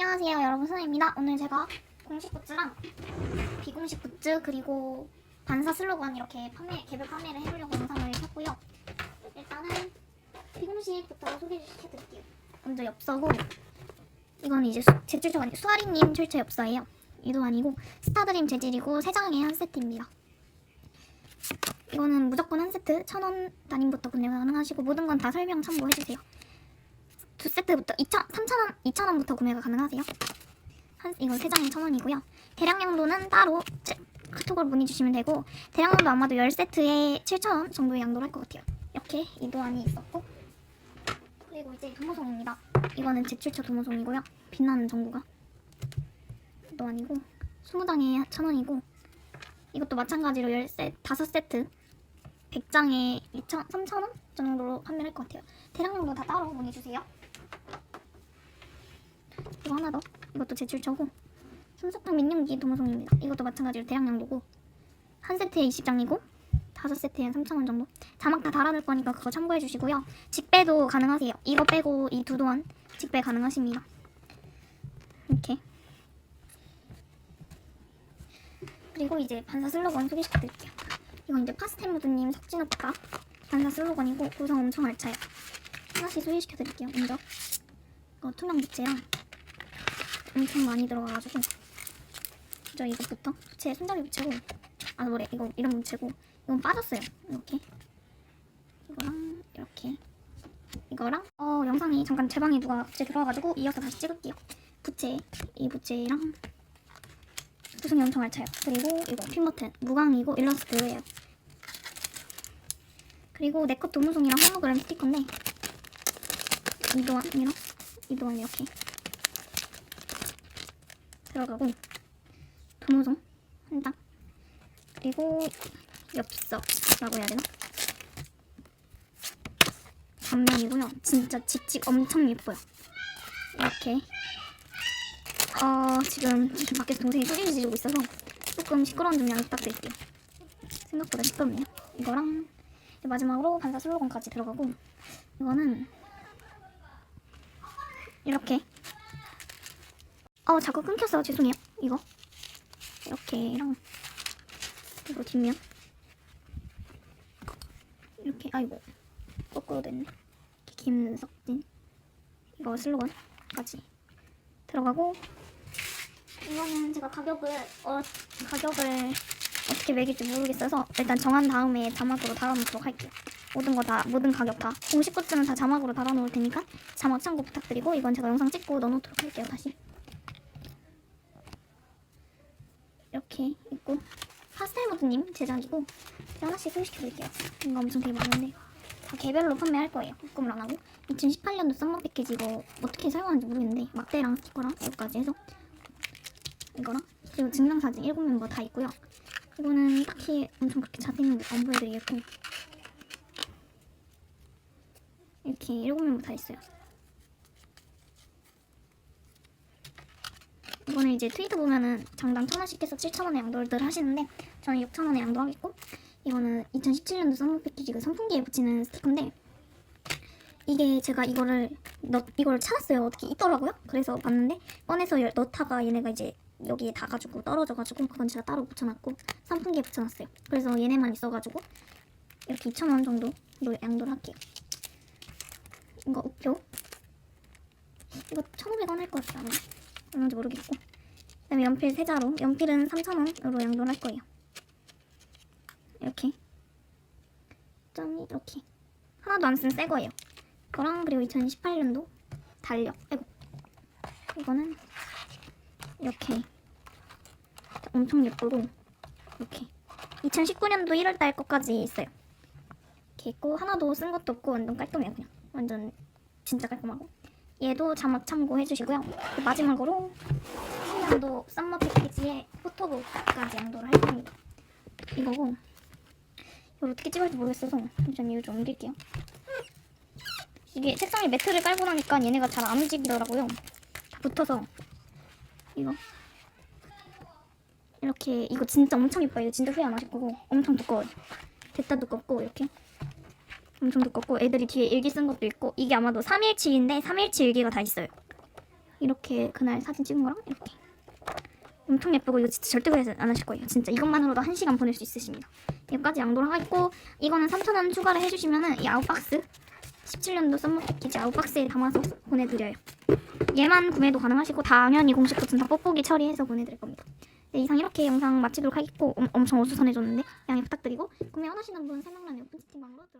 안녕하세요 여러분. 선혜입니다. 오늘 제가 공식 굿즈랑 비공식 굿즈 그리고 반사 슬로건 이렇게 판매 개별 판매를 해보려고 영상을 켰고요. 일단은 비공식부터 소개시켜드릴게요. 먼저 엽서고 이건 이제 수, 제 출처가 아니고 수아리님 출처 엽서예요. 이도 아니고 스타드림 재질이고 3장에 한 세트입니다. 이거는 무조건 한 세트 1000원 단위부터 구매가 가능하시고 모든 건 다 설명 참고해주세요 두 세트부터 2천, 3,000원, 2,000원부터 구매가 가능하세요. 한, 이건 3장에 1,000원이고요. 대량량도는 따로 제- 카톡으로 문의 주시면 되고 대량량도 아마도 10세트에 7,000원 정도의 양도를 할 것 같아요. 이렇게 이도안이 있었고 그리고 이제 도모송입니다. 이거는 제출처 도모송이고요. 빛나는 전구가 이도안이고 20장에 1,000원이고 이것도 마찬가지로 10세, 5세트 100장에 2,000, 3,000원 정도로 판매할 것 같아요. 대량량도 다 따로 문의 주세요. 이거 하나 더. 이것도 제출처고 솜사탕 민용기 도모송입니다. 이것도 마찬가지로 대량량도고 한 세트에 20장이고 다섯 세트에 3,000원 정도. 자막 다 달아놓을 거니까 그거 참고해 주시고요. 직배도 가능하세요. 이거 빼고 이 두 도안 직배 가능하십니다. 이렇게. 그리고 이제 반사 슬로건 소개시켜 드릴게요. 이건 이제 파스텔 무드님 석진 오빠 반사 슬로건이고 구성 엄청 알차요. 하나씩 소개시켜 드릴게요. 먼저 이거 투명 부채랑 엄청 많이 들어가가지고. 먼저 이것부터 부채 손잡이 부채고 아 뭐래 이거 이런 부채고 이건 빠졌어요. 이렇게. 이거랑 이렇게. 이거랑 어 영상이 잠깐 제 방에 누가 부채 들어와가지고 이어서 다시 찍을게요. 부채 이 부채랑 구성이 엄청 알차요. 그리고 이거 핀 버튼 무광이고 일러스트예요. 그리고 네컷 도무송이랑 호모그램 스티커인데 이도안이랑 이도안 이렇게 들어가고 도무송 한장 그리고 엽서라고 해야 되나? 단면이고요. 진짜 직직 엄청 예뻐요. 이렇게 어 지금 밖에서 동생이 소리를 지르고 있어서 조금 시끄러운 점 양해 부탁드릴게요. 생각보다 시끄럽네요. 이거랑 마지막으로 반사 슬로건까지 들어가고 이거는 이렇게 어 자꾸 끊겼어 죄송해요. 이거. 이렇게랑 그리고 뒷면. 이렇게. 아이고 거꾸로 됐네. 김석진. 이거 슬로건까지. 들어가고. 이거는 제가 가격을 어 가격을 어떻게 매길지 모르겠어서 일단 정한 다음에 자막으로 달아놓도록 할게요. 모든 거 다 모든 가격 다. 공식 굿즈는 다 자막으로 달아놓을 테니까 자막 참고 부탁드리고 이건 제가 영상 찍고 넣어놓도록 할게요 다시 이렇게 있고 파스텔 모드님 제작이고 하나씩 소개시켜드릴게요. 이거 엄청 되게 많은데. 다 개별로 판매할 거예요 묶음을 안 하고. 2018년도 썸머 패키지 이거 어떻게 사용하는지 모르겠는데 막대랑 스티커랑 이거까지 해서. 이거랑. 그리고 증명사진 7멤버 다 있고요. 이거는 딱히 엄청 그렇게 자세히 안 보여드리겠고. 이렇게 7멤버 다 있어요 이거는 이제 트위터 보면은 장당 1000원씩 해서 7000원에 양도를 하시는데 저는 6000원에 양도하겠고 이거는 2017년도 썸머 패키지 그 선풍기에 붙이는 스티커인데 이게 제가 이거를 넣, 이걸 찾았어요. 어떻게 있더라고요? 그래서 봤는데 꺼내서 열- 넣다가 얘네가 이제 여기에 닿아가지고 떨어져가지고 그건 제가 따로 붙여놨고 선풍기에 붙여놨어요. 그래서 얘네만 있어가지고 이렇게 2,000원 정도 양도를 할게요. 이거 우표? 이거 1,500원 할 것 같아요. 얼마인지 모르겠고. 그다음에 연필 세 자루 연필은 3,000원으로 양도를 할 거예요. 이렇게. 점이 이렇게. 하나도 안 쓴 새 거예요. 이거랑 그리고 2018년도 달력. 아이고. 이거는 이렇게. 엄청 예쁘고. 이렇게. 2019년도 1월달 것까지 있어요. 이렇게 있고 하나도 쓴 것도 없고 완전 깔끔해요 그냥. 완전 진짜 깔끔하고 얘도 자막 참고해 주시고요. 그 마지막으로 10년도 썸머 패키지에 포토북까지 양도를 할 겁니다. 이거고 이걸 어떻게 찍을지 모르겠어서 잠시만 이거 좀 옮길게요. 이게 책상에 매트를 깔고 나니까 얘네가 잘 안 움직이더라고요. 다 붙어서 이거. 이렇게 이거 진짜 엄청 예뻐요. 이거 진짜 후회 안 하실 거고 엄청 두꺼워요. 됐다 두껍고 이렇게 엄청 두껍고 애들이 뒤에 일기 쓴 것도 있고 이게 아마도 3일치인데 3일치 일기가 다 있어요 이렇게 그날 사진 찍은 거랑 이렇게 엄청 예쁘고 이거 진짜 절대 후회 안 하실 거예요. 진짜 이것만으로도 한 시간 보낼 수 있으십니다. 여기까지 양도를 하고 이거는 3,000원 추가를 해주시면은 이 아웃박스 17년도 썸머 패키지 아웃박스에 담아서 보내드려요. 얘만 구매도 가능하시고 당연히 공식 코튼 다 뽁뽁이 처리해서 보내드릴 겁니다. 네, 이상 이렇게 영상 마치도록 하겠고 엄, 엄청 어수선해졌는데 양해 부탁드리고 구매 원하시는 분 설명란에 오픈 채팅방으로 들어와주세요.